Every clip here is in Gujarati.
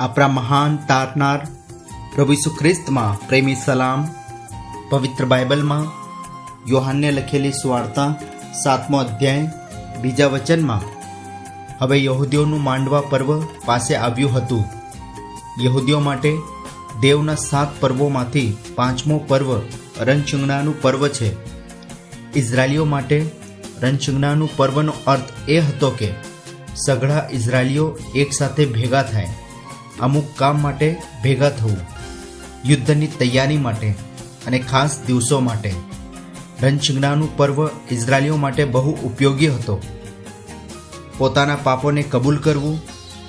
આપણા મહાન તારનાર પ્રભુ ખ્રિસ્તમાં પ્રેમી સલામ, પવિત્ર બાઇબલમાં યોહાનને લખેલી સુવાર્તા સાતમો અધ્યાય, બીજા વચનમાં હવે યહૂદીઓનું માંડવા પર્વ પાસે આવ્યું હતું. યહૂદીઓ માટે દેવના સાત પર્વોમાંથી પાંચમો પર્વ રણચિંગણાનું પર્વ છે. ઇઝરાયલીઓ માટે રણચિંગણાનું પર્વનો અર્થ એ હતો કે સઘળા ઇઝરાયલીઓ એકસાથે ભેગા થાય. અમુક કામ માટે ભેગા થવું, યુદ્ધની તૈયારી માટે અને ખાસ દિવસો માટે. રણચીંગણાનું પર્વ ઇઝરાયલીઓ માટે બહુ ઉપયોગી હતો. પોતાના પાપોને કબૂલ કરવું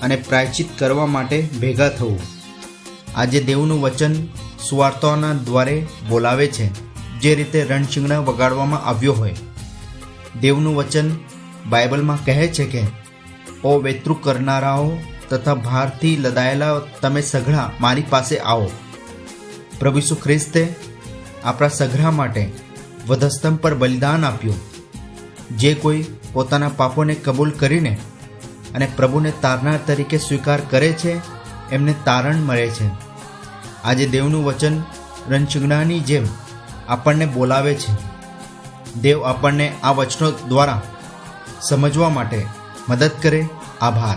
અને પ્રાયચિત કરવા માટે ભેગા થવું. આજે દેવનું વચન સુવાર્તાઓના દ્વારે બોલાવે છે, જે રીતે રણચીંગણા વગાડવામાં આવ્યો હોય. દેવનું વચન બાઇબલમાં કહે છે કે, ઓ વેતૃ કરનારાઓ તથા ભારથી લદાયેલા તમે સઘળા મારી પાસે આવો. પ્રભુ ખ્રિસ્તે આપણા સઘળા માટે વધસ્તંભ પર બલિદાન આપ્યું. જે કોઈ પોતાના પાપોને કબૂલ કરીને અને પ્રભુને તારનાર તરીકે સ્વીકાર કરે છે, એમને તારણ મળે છે. આજે દેવનું વચન રણચીંગણાની જેમ આપણને બોલાવે છે. દેવ આપણને આ વચનો દ્વારા સમજવા માટે મદદ કરે. આભાર.